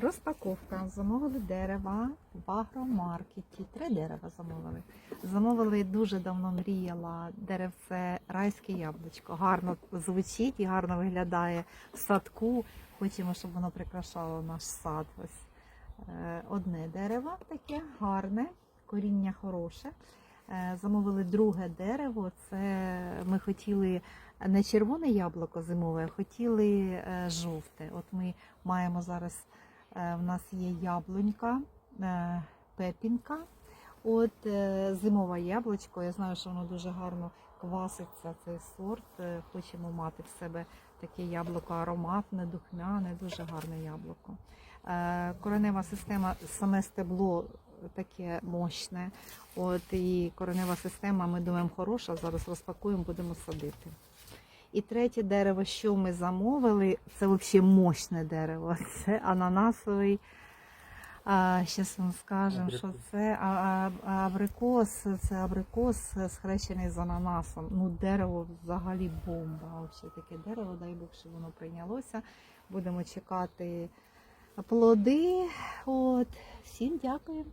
Розпаковка. Замовили дерева в агромаркеті. Три дерева замовили. Замовили дуже давно мріяла деревце райське яблучко. Гарно звучить і гарно виглядає в садку. Хочемо, щоб воно прикрашало наш сад. Ось е, одне дерево таке гарне, коріння хороше. Е, Замовили друге дерево. Це ми хотіли не червоне яблуко зимове, а хотіли е, жовте. От ми маємо зараз. Е, В нас є яблунька, е, пепінка. От е, зимове яблучко. Я знаю, що воно дуже гарно кваситься цей сорт. Хочемо мати в себе таке яблуко ароматне, духмяне, дуже гарне яблуко. Коренева система, саме стебло таке мощне. От і коренева система, ми думаємо, хороша. Зараз розпакуємо, будемо садити. І третє дерево, що ми замовили, це взагалі мощне дерево. Це ананасовий. А, Щас вам скажемо, що це а, а, абрикос, це абрикос схрещений з ананасом. Ну, дерево взагалі бомба. Взагалі таке дерево, дай Бог, щоб воно прийнялося. Будемо чекати плоди. От. Всім дякую.